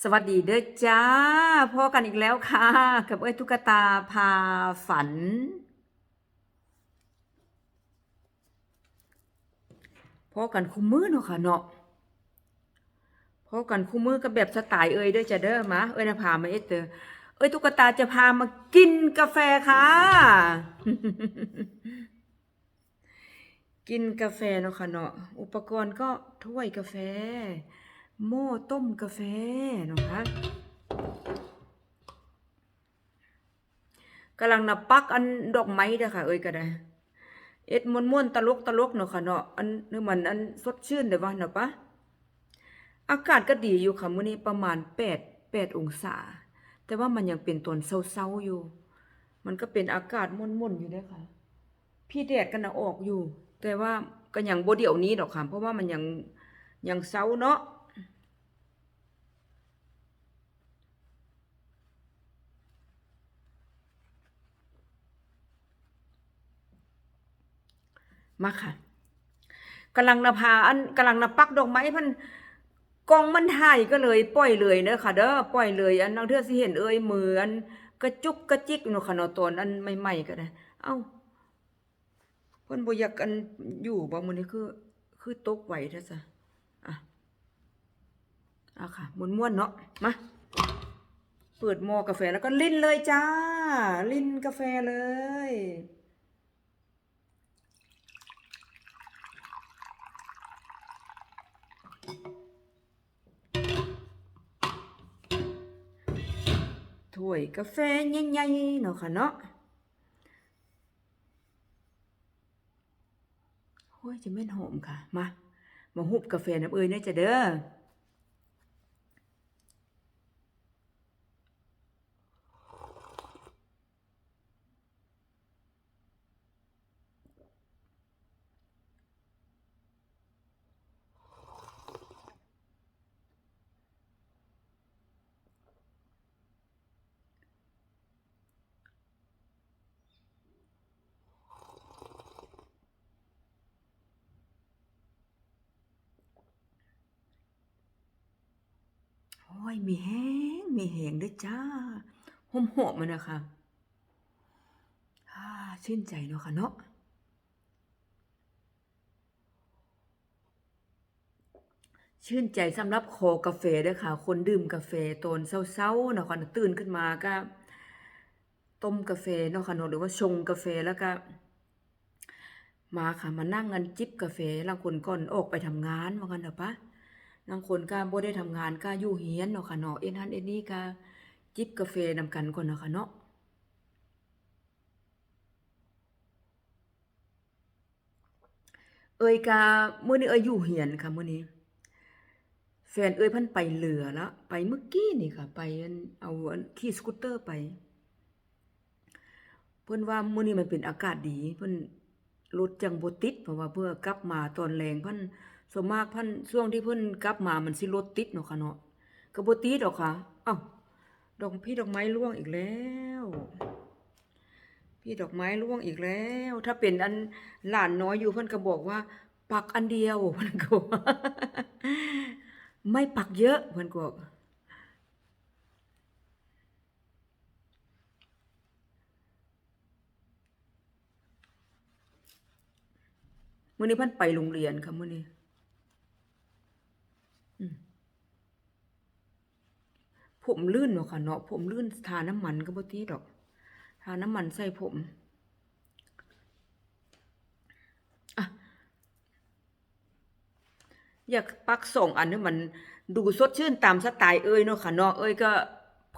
สวัสดีเด้อจ้าพอกันอีกแล้วค่ะ กับเอ้ยตุ๊กตาพาฝัน พอกันคู่มือเนาะค่ะเนาะพอกันคู่มือกับแบบสไตล์เอ้ยเด้อจ้าเด้อมาเอ้ยนะพามาเอสเตอเอ้ยตุ๊กตาจะพามากินกาแฟค่ะ กินกาแฟเนาะค่ะเนาะอุปกรณ์ก็ถ้วยกาแฟ หม้อต้มกาแฟเนาะคะกำลังนับปักอันดอกไม้เด้อค่ะ เอ้ยก็ได้เอ็ดม่วนตลกตลกเนาะค่ะเนาะอันนึกมันอันสดชื่นเด้อว่าเนาะปะอากาศก็ดีอยู่ค่ะมื้อนี้ประมาณ8 8องศา แต่ว่ามันยังเป็นตอนเช้าๆอยู่ มันก็เป็นอากาศม่วนๆอยู่เด้อค่ะ พี่แดดก็นะออกอยู่ แต่ว่าก็ยังบ่เดี๋ยวนี้ดอกค่ะ เพราะว่ามันยังยังเช้าเนาะ มาค่ะกำลังนภาอันกำลังนปักดอกไม้พันกองมันถ่ายก็เลยปล่อยเลยเด้อค่ะเด้อปล่อยเลย อันนังเทื่อสิเห็นเอ่ยเหมือนกระจุกกระจิกเนาะค่ะเนาะตอนอันใหม่ๆก็ได้เอ้าเพิ่นบ่อยากอันอยู่บ่มื้อนี้คือ คือตกไหวแท้ซะอะเอาค่ะม่วนๆเนาะมาเปิดหม้อกาแฟแล้วก็ลิ้นเลยจ้า ลิ้นกาแฟเลย ถ้วยกาแฟใหญ่ๆเนาะค่ะเนาะโอ้ยจะแม่นหอมค่ะ มา มาหุบกาแฟน้ำเอ้ยเนี่ยจะเด้อ โอ้ยมีแห้งมีแหงด้วยจ้าหอมหอมมันนะคะชื่นใจเนาะค่ะเนาะชื่นใจสำหรับคอกาแฟเด้อค่ะ คนดื่มกาแฟตอนเช้าๆเนาะค่ะตื่นขึ้นมาก็ต้มกาแฟเนาะค่ะเนาะหรือว่าชงกาแฟแล้วก็ มาค่ะมานั่งกันจิบกาแฟลางคนก่อนออกไปทำงานว่ากันเถอะปะ ลางคนก็บ่ได้ทำงานก็อยู่เฮียนเนาะค่ะเนาะเอ็นฮันเอ็นนี่ก็จิบกาแฟนำกันก่อนเนาะค่ะเนาะเอ้ยก็มื้อนี้เอ้ยอยู่เฮียนค่ะมื้อนี้แฟนเอ้ยเพิ่นไปเรือแล้วไปเมื่อกี้นี่ค่ะ ไปอันเอาขี่สกูตเตอร์ไป เพิ่นว่ามื้อนี้มันเป็นอากาศดี เพิ่นรถจังบ่ติดเพราะว่าเพื่อกลับมาตอนแรงเพิ่น ส่วนมากพิ่นช่วงที่เพิ่นกลับมามันสิรถติดเนาะค่ะเนาะก็บ่ติดดอกค่ะเอ้าดอกพี่ดอกไม้ร่วงอีกแล้ว พี่ดอกไม้ร่วงอีกแล้ว ถ้าเป็นอันหลานน้อยอยู่เพิ่นก็บอกว่า ปักอันเดียวเพิ่นก็ไม่ปักเยอะเพิ่นก็มื้อนี้พิ่นไปโรงเรียนค่ะมื้อนี้อืม ผมลื่นเนาะค่ะเนาะผมลื่นทาน้ำมันก็บ่ติดดอก ทาน้ำมันใส่ผมอะอยากปักส่งอันนี้มันดูสดชื่นตามสไตล์เอ้ยเนาะค่ะเนาะเอ้ยก็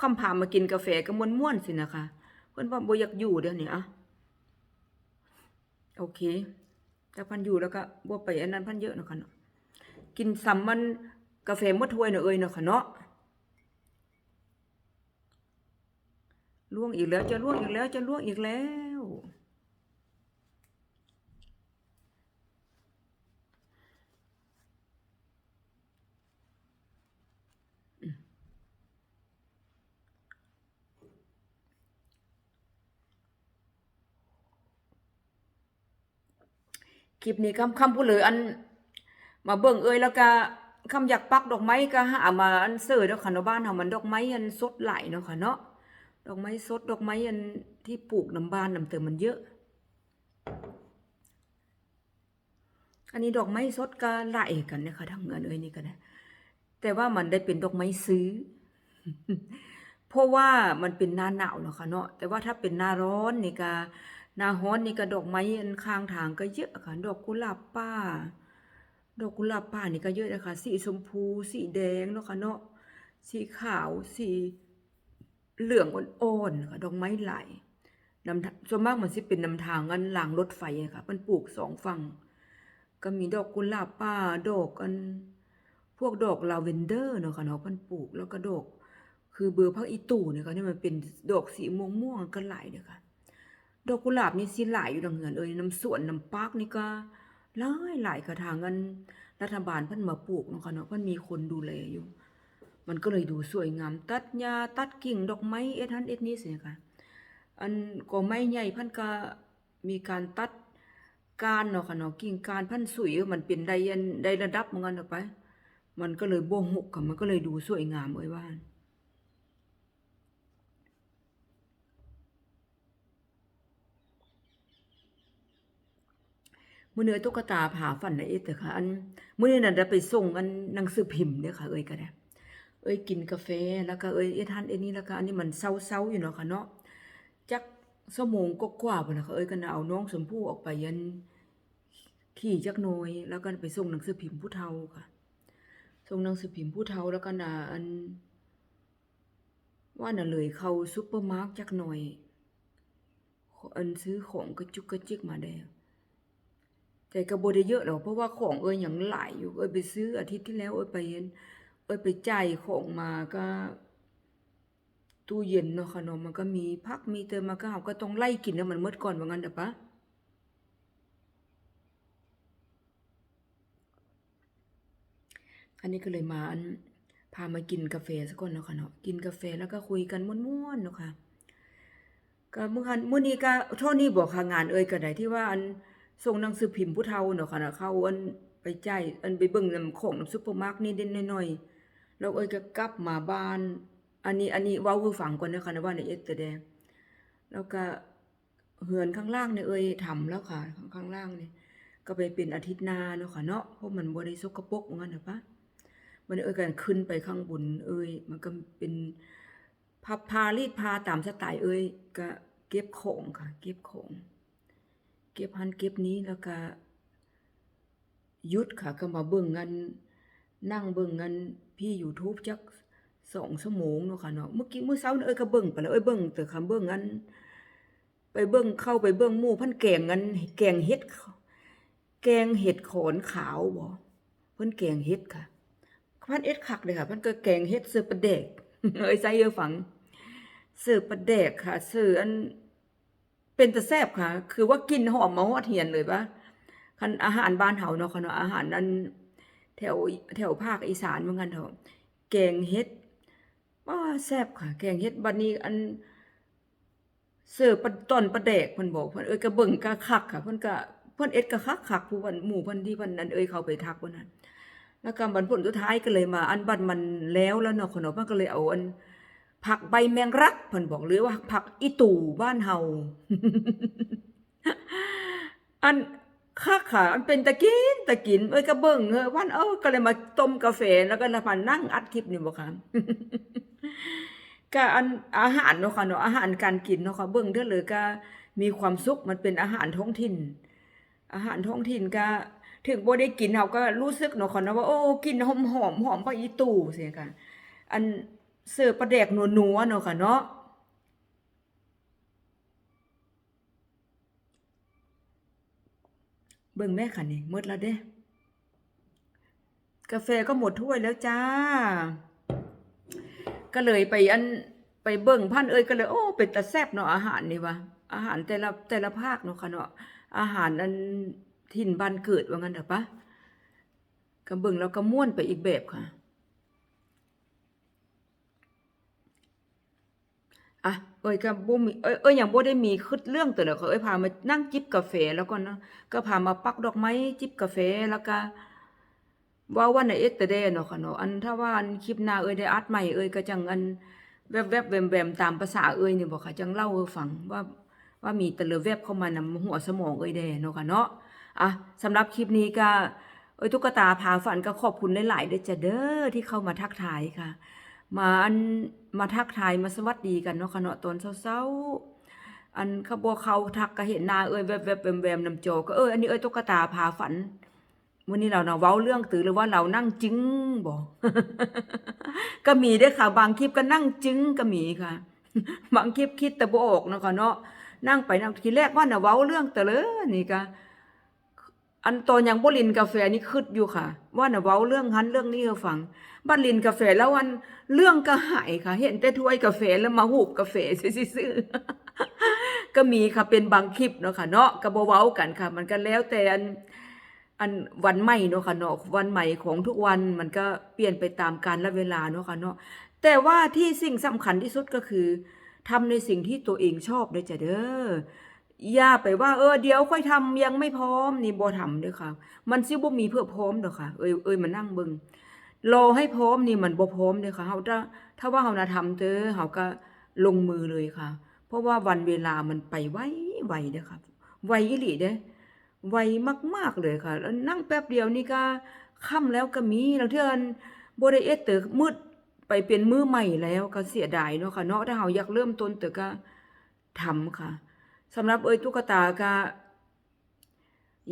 คำพามากินกาแฟก็ม่วนๆสินะคะ เพิ่อนว่าบ่อยากอยู่เดี๋ยวนี้อะโอเคแต่พันอยู่แล้วก็บ่ไปอันนั้นพันเยอะเนาะค่ะเนาะกินซ้ำมันกาแฟมดถ้วยเนาะเอ้ยเนาะค่ะเนาะ ล่วงอีกแล้วจะล่วงอีกแล้วจะล่วงอีกแล้ว คลิปนี้คำคำพูดเลยอัน มาเบิ่งเอ้ยแล้วก็คำอยากปักดอกไม้ก็หามาอันเสิร์ชเนาะค่ะเนาะบ้านเฮามันดอกไม้อันสดไหลเนาะค่ะเนาะ ดอกไม้สดดอกไม้อันที่ปลูกนํบ้านนํเติมมันเยอะ อันนี้ดอกไม้สดก็หลายกันนะคะทั้งเงินเอ้ยนี่ก็นนะแต่ว่ามันได้เป็นดอกไม้ซื้อ เพราะว่ามันเป็นหน้าหนาวเนาะค่ะเนาะแต่ว่าถ้าเป็นหน้าร้อนนี่ก็หน้าร้อนนี่ก็ดอกไม้อันข้างทางก็เยอะค่ะ ดอกกุหลาบป่า ดอกกุหลาบป่านี่ก็เยอะนะคะสีชมพู สีแดงเนาะค่ะเนาะสีขาวสี เหลืองอ่อนๆค่ะดอกไม้ไหลนำส่วนมากมันสิเป็นนำทางอันหลังรถไฟค่ะมันปลูกสองฝั่งก็มีดอกกุหลาบป่าดอกอัน พวกดอกลาเวนเดอร์เนาะค่ะเนาะเพิ่นปลูกแล้วก็ดอกคือเบอร์พักอีตู่เนี่ยค่ะนี่มันเป็นดอกสีม่วงม่วงๆก็หลายเด้อค่ะดอกกุหลาบนี่สิหลายอยู่ดังเหือนเอ้ยน้ำสวนน้ำปาร์คนี่ก็หลายหลายค่ะทางเงินรัฐบาลเพิ่นมาปลูกเนาะค่ะเนาะเพิ่นมีคนดูแลอยู่ มันก็เลยดูสวยงาม ตัดหญ้าตัดกิ่งดอกไม้เอ็ดหันเอ็ดนี้สิค่ะอันก็ไม้ใหญ่พิ่นก็มีการตัดกานเนาะค่ะเนาะกิ่งกานเพิ่นสุยมันเป็นไดอันไดระดับเหมือนกันเนาะไป มันก็เลยบ่หกค่ะมันก็เลยดูสวยงามเอ้ยว่ามื้อนี้อตุ๊กตาผ่าฝันในเอ็ดเด้อค่ะอันมื้อนี้น่ะได้ไปส่งอันหนังสือพิมพ์เด้อค่ะเอ้ยก็ได้ เอ้ยกินกาแฟแล้วก็เอ้ยเอ็ดหันเอ็ดนี้แล้วก็อันนี้มันเซาๆอยู่เนาะค่ะเนาะจักชั่วโมงกว่าๆพุ่นะคะเอ้ยก็น่ะเอาน้องชมพู่ออกไปยันขี่จักหน่อยแล้วก็ไปส่งหนังสือพิมพ์ผู้เฒ่าค่ะส่งหนังสือพิมพ์ผู้เฒ่าแล้วก็น่ะอัน ว่าน่ะเลยเข้าซุปเปอร์มาร์ทจักหน่อยอันซื้อของกระจุกกระจิกมาได้แต่ก็บ่ได้เยอะหรอกเพราะว่าของเอ้ยยังหลายอยู่เอ้ยไปซื้ออาทิตย์ที่แล้วเอ้ยไปเห็น อ้ยไปจ่ายของมาก็ตู้เย็นเนาะค่ะเนาะมันก็มีผักมีเติมมาก็เฮาก็ต้องไล่กินให้มันหมดก่อนว่างั้นเด้อปะอันนี้ก็เลยมาอันพามากินกาแฟซะก่อนเนาะค่ะเนาะกินกาแฟแล้วก็คุยกันม่วนๆเนาะค่ะก็เมื้อคันมื้อนี้ก็เท่านี้บ่ค่ะงานเอ่ยก็ได้ที่ว่าอันส่งหนังสือพิมพ์ผู้เฒ่าเนาะค่ะเน่ะเข้าอันไปจ่ายอันไปเบิ่งนำของซุปเปอร์มาร์เก็ตนิดๆหน่อยๆ แล้วเอ่ยก็กลับมาบ้าน อันนี้อันนี้เว้าให้ฟังก่อนเด้อค่ะนะว่าในเอสเตอร์แดงแล้วก็เฮือนข้างล่างเนี่ยเอ่ยทำแล้วค่ะข้างข้างล่างเนี่ยก็ไปเป็นอาทิตย์หน้าเนาะค่ะเนาะเพราะมันบ่ได้สกปรกว่างั้นเด้อปะมันเอ่ยก็ขึ้นไปข้างบนเอ่ยมันก็เป็นพับพารีดพาตามสไตล์เอ่ยก็เก็บของค่ะ เก็บของ เก็บหันเก็บนี้แล้วก็หยุดค่ะก็มาเบิ่งกันนั่งเบิ่งกัน พี่ YouTube จัก2ชั่วโมงเนาะค่ะเนาะเมื่อกี้เมื้อเช้าเอ้ยก็เบิ่งไปแล้วเอ้ยเบิ่งแต่คำเบิ่งอันไปเบิ่งเข้าไปเบิ่งหมู่พิ่นแกงกันแกงเห็ดแกงเห็ดขอนขาวบ่เพิ่นแกงเห็ดค่ะพิ่นเอ็ดคักเลยค่ะพิ่นก็แกงเห็ดเสิร์ฟปลาแดกเอ้ยใส่เยอะฟังเสิร์ฟปลาแดกค่ะเสิร์ฟอันเป็นตาแซบค่ะ คือว่ากินหอมมาฮอดเหียนเลยปะคันอาหารบ้านเฮาเนาะค่ะเนาะอาหารนั้น แถวแถวภาคอีสานว่างั้นเถอะแกงเห็ดว้าแซ่บค่ะ แกงเห็ดบัดนี้อันเสิร์ฟปต้นปลาแดกเพิ่นบอกเพิ่นเอ้ยก็เบิ่งก็คักค่ะเพิ่นก็เพิ่นเอ็ดก็คักคักผู้เพิ่นหมู่เพิ่นที่เพิ่นอันเอ้ยเข้าไปทักวันนั้นแล้วก็บัดผลสุดท้ายก็เลยมา อันบัดมันแล้วแล้วเนาะค่ะเนาะมันก็เลยเอาอัน ผักใบแมงรักเพิ่นบอกหรือว่าผักอีตู่บ้านเฮาอัน คักค่ะอันเป็นตะกินตะกินเอ้ยก็เบิ่งเออวันเออก็เลยมาต้มกาแฟแล้วก็มานั่งอัดคลิปนี่บ่ค่ะก็อันอาหารเนาะค่ะเนาะอาหารการกินเนาะค่ะเบิ่งเด้อเลยก็มีความสุขมันเป็นอาหารท้องถิ่น อาหารท้องถิ่นก็ถึงบ่ได้กินเฮาก็รู้สึกเนาะค่ะเนาะว่าโอ้กินหอมหอมหอมผักอีตู่เสียค่ะอันเสิร์ฟปลาแดกนัวๆเนาะค่ะเนาะ เบิ่งแม่ค่ะนี่หมดแล้วเด้ กาแฟก็หมดถ้วยแล้วจ้า ก็เลยไปอันไปเบิ่งพันเอ้ยก็เลยโอ้เป็นตาแซบเนาะอาหารนี่วะอาหารแต่ละแต่ละภาคเนาะค่ะเนาะอาหารอันถิ่นบ้านเกิดว่างั้นเถอะปะก็เบิ่งแล้วก็ม่วนไปอีกแบบค่ะ อะเอ้ยก็บ่มีเอ้ยเอ้ยยังบ่ได้มีคิดเรื่องตัวเลยเขาเอ้ยพามานั่งจิบกาแฟแล้วก็เนาะก็พามาปักดอกไม้จิบกาแฟแล้วก็ว่าวันในเอสเตเดเนาะค่ะเนาะอันถ้าว่าอันคลิปหน้าเอ้ยได้อัดใหม่เอ้ยก็จังอันแวบๆแวมๆตามภาษาเอ้ยนี่บ่ค่ะจังเล่าให้ฟังว่าว่ามีแต่ลแวบเข้ามานำหัวสมองเอ้ยแดเนาะค่ะเนาะอะสำหรับคลิปนี้ก็เอ้ยตุ๊กตาพาฝันก็ขอบคุณหลายๆเด้อจ้ะเด้อที่เข้ามาทักทายค่ะ มาอันมาทักทายมาสวัสดีกันเนาะค่ะเนาะตอนเช้าๆอันขบ่เขาทักก็เห็นหน้าเอ้ยแวบๆแวมๆนำโจก็เอออันนี้เอ้ยตุ๊กตาพาฝันวันนี้เราเนาะเว้าเรื่องตือหรือว่าเรานั่งจึ้งบ่ก็มีเด้ค่ะ บางคลิปก็นั่งจึ้งก็มีค่ะ บางคลิปคิดแต่บ่ออกเนาะค่ะเนาะนั่งไปนั่งทีแรกว่าน่ะเว้าเรื่องแต่เลยนี่ก็ อันตอนยังบลินกาแฟนี่คิดอยู่ค่ะ ว่าน่ะเว้าเรื่องหันเรื่องนี้ให้ฟังบัดลินกาแฟแล้ววันเรื่องก็หายค่ะ เห็นแต่ถ้วยกาแฟแล้วมาหูบกาแฟซื่อๆก็มีค่ะเป็นบางคลิปเนาะค่ะ เนาะก็บ่เว้ากันค่ะ มันก็แล้วแต่อันอันวันใหม่เนาะค่ะเนาะวันใหม่ของทุกวันมันก็เปลี่ยนไปตามกาลและเวลาเนาะค่ะเนาะแต่ว่าที่สิ่งสำคัญที่สุดก็คือทำในสิ่งที่ตัวเองชอบเด้จ้ะเด้อ อย่าไปว่าเออเดี๋ยวค่อยทำยังไม่พร้อมนี่บ่ทำเด้อค่ะ มันสิบ่มีเพื่อพร้อมดอกค่ะ เอ้ยเอ้ยมานั่งเบิงรอให้พร้อมนี่มันบ่พร้อมเด้อค่ะเฮาถ้าถ้าว่าเฮาน่ะทำเด้อเฮาก็ลงมือเลยค่ะ เพราะว่าวันเวลามันไปไวไวเด้อค่ะไวอีหลีเด้ไวมาก ๆเลยค่ะ แล้วนั่งแป๊บเดียวนี่ก็ค่ำแล้วก็มีแล้วเทื่อนบ่ได้เอ็ดเตอมืดไปเป็นมือใหม่แล้วก็เสียดายเนาะค่ะเนาะถ้าเฮาอยากเริ่มต้นเตอก็ทำค่ะ สำหรับเอ้ยตุ๊กตาก็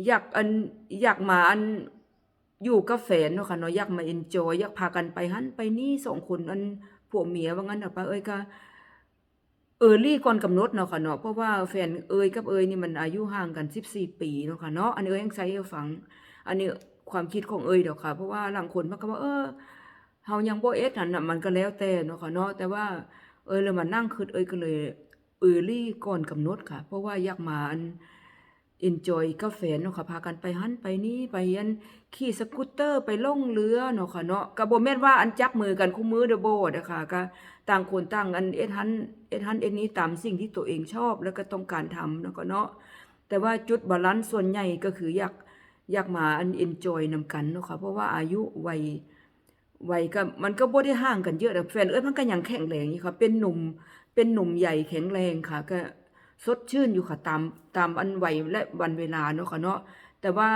อยากอันอยากมาอันอยู่กับแฟนเนาะค่ะเนาะอยากมาเอนจอยอยากพากันไปหันไปนี่สองคนอันผัวเมียว่างั้นน่ะป้าเอ้ยก็เออรี่ก่อนกำหนดเนาะค่ะเนาะเพราะว่าแฟนเอยกับเอยนี่มันอายุห่างกัน14ปีเนาะค่ะเนาะอันนี้เอยยังใช้ให้ฟัง อันนี้ความคิดของเอยดอกค่ะ เพราะว่าหลังคนมันก็ว่า เออเฮายังบ่เอ็ดนั่นน่ะมันก็แล้วแต่เนาะค่ะเนาะแต่ว่า เอยเลยมานั่งคิดเอยก็เลย เออรี่ก่อนกำหนดค่ะ เพราะว่าอยากมาอัน enjoy กับแฟเนาะค่ะพากันไปหันไปนี่ไปอันขี่สกูตเตอร์ไปล่องเรือเนาะค่ะเนาะก็บ่แม่นว่าอันจับมือกันคู่มือเด้อบ่เด้อค่ะก็ต่างคนต่างอันเอ็ดหันเอ็ดหันเอ็ดนี้ตามสิ่งที่ตัวเองชอบแล้วก็ต้องการทำเนาะก็เนาะแต่ว่าจุดบาลานซ์ส่วนใหญ่ก็คืออยากอยากมาอัน enjoy นำกันเนาะค่ะเพราะว่าอายุวัยวัยก็มันก็บ่ได้ห่างกันเยอะแต่แฟนเอ้ยมันก็ยังแข็งแรงอยู่ค่ะเป็นหนุ่ม เป็นหนุ่มใหญ่แข็งแรงค่ะ ก็สดชื่นอยู่ค่ะตามตามอันวัยและวันเวลาเนาะค่ะเนาะแต่ว่า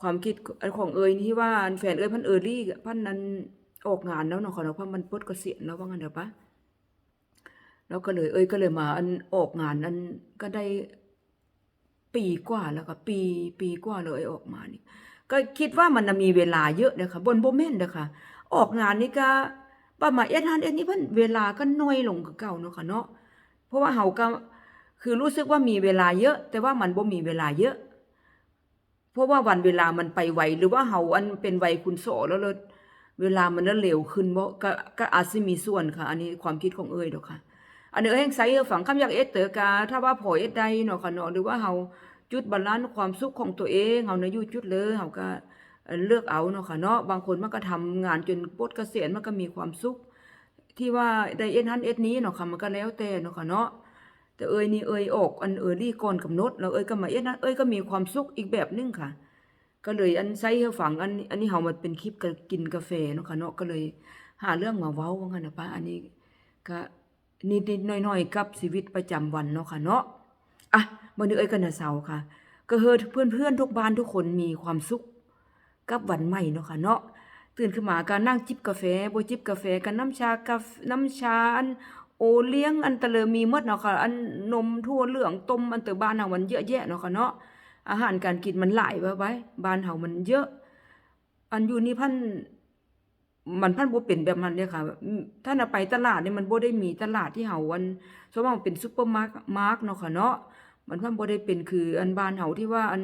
ความคิดของเอ๋ยนี่ที่ว่าแฟนเอ๋ยพันเออรี่พันนั้นออกงานแล้วเนาะค่ะเนาะเพราะมันปลดเกษียณแล้วว่างั้นเด้อปะแล้วก็เลยเอยก็เลยมาอันออกงานอันก็ได้ปีกว่าแล้วค่ะปีปีกว่าเลยออกมานี่ก็คิดว่ามันน่ะมีเวลาเยอะเด้อค่ะบนบ่แม่นเด้อค่ะออกงานนี่ก็ ประมาเอ็ดฮันเอ็ดนี่เพิ่นเวลาก็น้อยลงกว่าเก่าเนาะค่ะเนาะเพราะว่าเฮาก็คือรู้สึกว่ามีเวลาเยอะ แต่ว่ามันบ่มีเวลาเยอะ เพราะว่าวันเวลามันไปไวหรือว่าเฮาอันเป็นวัยคุณโสแล้วเลยเวลามันเร็วขึ้นบ่ก็ก็อาจสิมีส่วนค่ะ อันนี้ความคิดของเอ้ยดอกค่ะ อันนี้เอ้ยแห่งไสเออฝังคำอยากเอ็ดเตอกาถ้าว่าพอเอ็ดได้เนาะค่ะเนาะหรือว่าเฮาจุดบาลานซ์ความสุขของตัวเองเฮาน่ะอยู่จุดเลยเฮาก็ เลือกเอาเนาะค่ะเนาะบางคนมันก็ทำงานจนปลดเกษียณมันก็มีความสุข ที่ว่าได้เอ็ดหันเอ็ดนี้เนาะค่ะมันก็แล้วแต่เนาะค่ะเนาะแต่เอ้ยนี่เอ้ยออกอันเออรี่ก่อนกำหนดแล้วเอ้ยก็มาเอ็ดนั้นเอ้ยก็มีความสุขอีกแบบหนึงค่ะ ก็เลยอันใส่ให้ฟังอันอันนี้เฮามาเป็นคลิปก,กินกาแฟเนาะค่ะเนาะก็เลยหาเรื่องมาเว้าว่างั้นนะป้าอันนี้ก็นิดๆหน่อยๆกับชีวิตประจำวันเนาะค่ะเนาะอะมื้อนี้เอ้ยก็น่ะเซาค่ะ ก็เฮ็ดเพื่อนๆทุกบ้านทุกคนมีความสุข กับวันใหม่เนาะค่ะเนาะตื่นขึ้นมาก็นั่งจิบกาแฟบ่จิบกาแฟก็น้ำชากาแฟน้ำชาอันโอเลี้ยงอันตะเลอมีหมดเนาะค่ะอันนมทั่วเหลืองต้มอันเตอบ้านเฮามันเยอะแยะเนาะค่ะเนาะอาหารการกินมันหลายไว้ไว้บ้านเฮามันเยอะ อันอยู่นี่พันมันพันบ่เป็นแบบนั้นเด้ค่ะ ถ้าน่ะไปตลาดนี่มันบ่ได้มีตลาดที่เฮาอันส่วนมากเป็นซุปเปอร์มาร์มาร์กเนาะค่ะเนาะมันพันบ่ได้เป็นคืออันบ้านเฮาที่ว่าอัน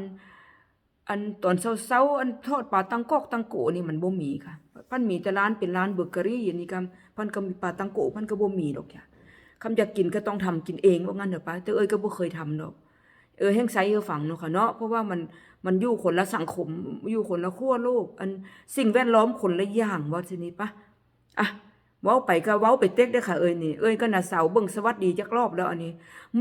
อันตอนเช้าๆอันทอดปลาตังกอกตังโกนี่มันบ่มีค่ะพันมีแต่ร้านเป็นร้านเบเกอรี่อย่างนี้ก็พันก็มีปลาตังโกพันก็บ่มีดอกจ้ะคำอยากกินก็ต้องทำกินเองว่างั้นเถอะป้าแต่เอ้ยก็บ่เคยทำดอก เออแห่งไสเออฝังเนาะค่ะเนาะเพราะว่ามันมันอยู่คนละสังคมอยู่คนละขั้วโลก อันสิ่งแวดล้อมคนละอย่างว่าทีนี้ปะอะ เว้าไปก็เว้าไปเต็กได้ค่ะเอ้ยนี่เอ้ยก็น่ะเสาเบิ่งสวัสดีจักรอบแล้วอันนี้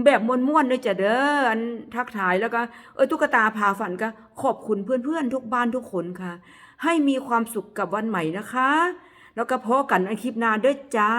แบบม่วนๆเลยจ้ะเด้ออันทักทายแล้วก็เอ้ยตุ๊กตาพาฝันก็ขอบคุณเพื่อนๆทุกบ้านทุกคนค่ะ ให้มีความสุขกับวันใหม่นะคะ แล้วก็พบกันอันคลิปหน้าด้วยจ้า